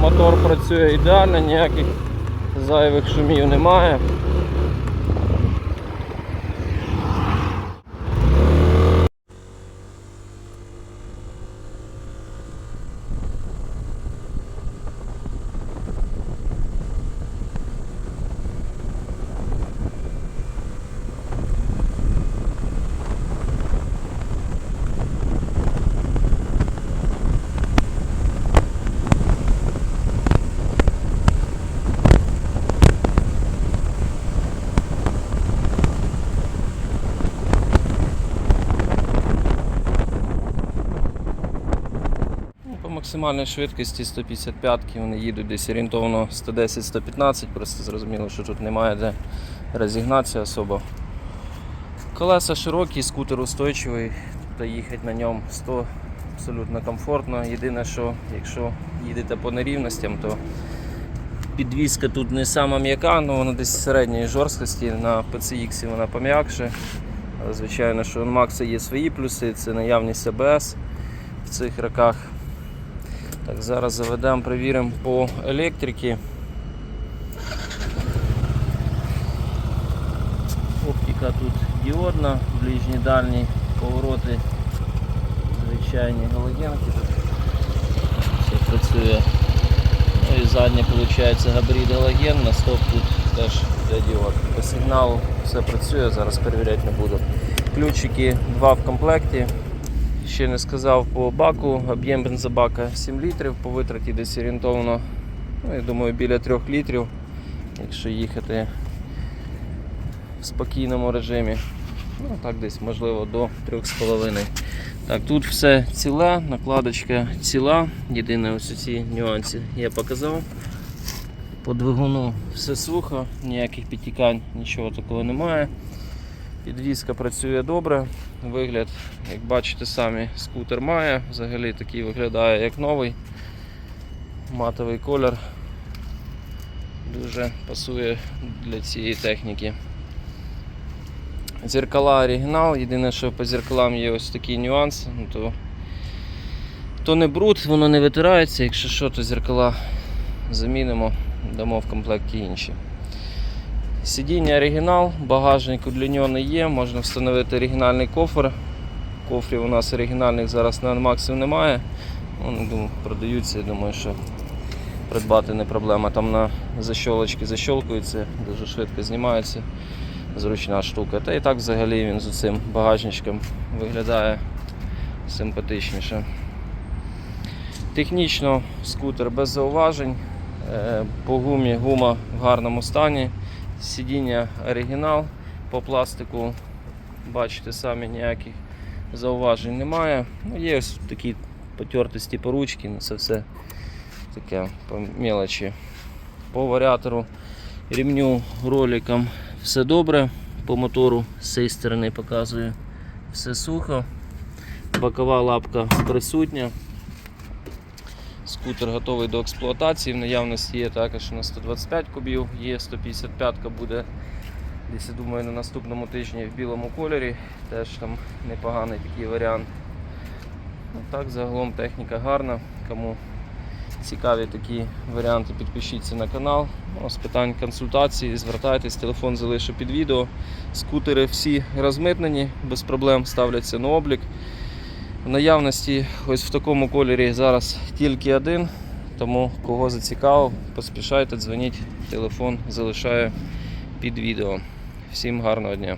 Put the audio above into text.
Мотор працює ідеально, ніяких зайвих шумів немає. Ну, По максимальній швидкості 155 вони їдуть десь орієнтовно 110-115, просто зрозуміло, що тут немає де розігнатися особо. Колеса широкі, скутер устойчивий, та їхати на ньому 100 абсолютно комфортно. Єдине, що якщо їдете по нерівностям, то підвізка тут не сама м'яка, але вона десь середньої жорсткості. На PCX вона пом'якше. Звичайно, що у Макса є свої плюси, це наявність АБС в цих роках. Так, зараз заведемо, перевіримо по електриці. Оптика тут діодна, ближні дальні повороти, звичайні галогенки тут все працює. Ну і задня виходить габарит галоген, на стоп тут теж йде діод. По сигналу все працює, зараз перевіряти не буду. Ключики два в комплекті. Ще не сказав по баку, об'єм бензобака 7 літрів, по витраті десь орієнтовно, ну, я думаю, біля 3 літрів, якщо їхати в спокійному режимі. Ну, так десь можливо до 3,5. Так, тут все ціле, накладочка ціла. Єдине ось ці нюанси я показав. По двигуну все сухо, ніяких підтікань, нічого такого немає. Підвізка працює добре. Вигляд, як бачите самі, скутер має, взагалі такий виглядає як новий. Матовий колір. Дуже пасує для цієї техніки. Зеркала оригінал, єдине, що по зеркалам є ось такий нюанс, ну, то, то не бруд, воно не витирається, якщо що, то зеркала замінимо, дамо в комплекті інші. Сидіння оригінал, багажник удлінений є, можна встановити оригінальний кофр. Кофрів у нас оригінальних зараз на Анмаксів немає. Вони думаю, продаються, я думаю, що придбати не проблема. Там на защолочки защолкуються, дуже швидко знімаються. Зручна штука. Та і так взагалі він з цим багажничком виглядає симпатичніше. Технічно скутер без зауважень. Е, По гумі гума в гарному стані. Сидіння оригінал. По пластику бачите самі ніяких зауважень немає. Ну, є ось такі потертості по ручці, ну це все таке по мелочі. По варіатору ремню роликам все добре. По мотору з цієї сторони показую все сухо. Бокова лапка присутня. Скутер готовий до експлуатації. В наявності є також на 125 кубів, є 155 буде десь, я думаю, на наступному тижні в білому кольорі. Теж там непоганий такий варіант. Ну, так, загалом техніка гарна. Кому цікаві такі варіанти, підпишіться на канал. Ну, з питань консультації, звертайтесь, телефон залишу під відео. Скутери всі розмитнені, без проблем ставляться на облік. В наявності ось в такому кольорі зараз тільки один, тому кого зацікавив, поспішайте, дзвоніть, телефон залишаю під відео. Всім гарного дня!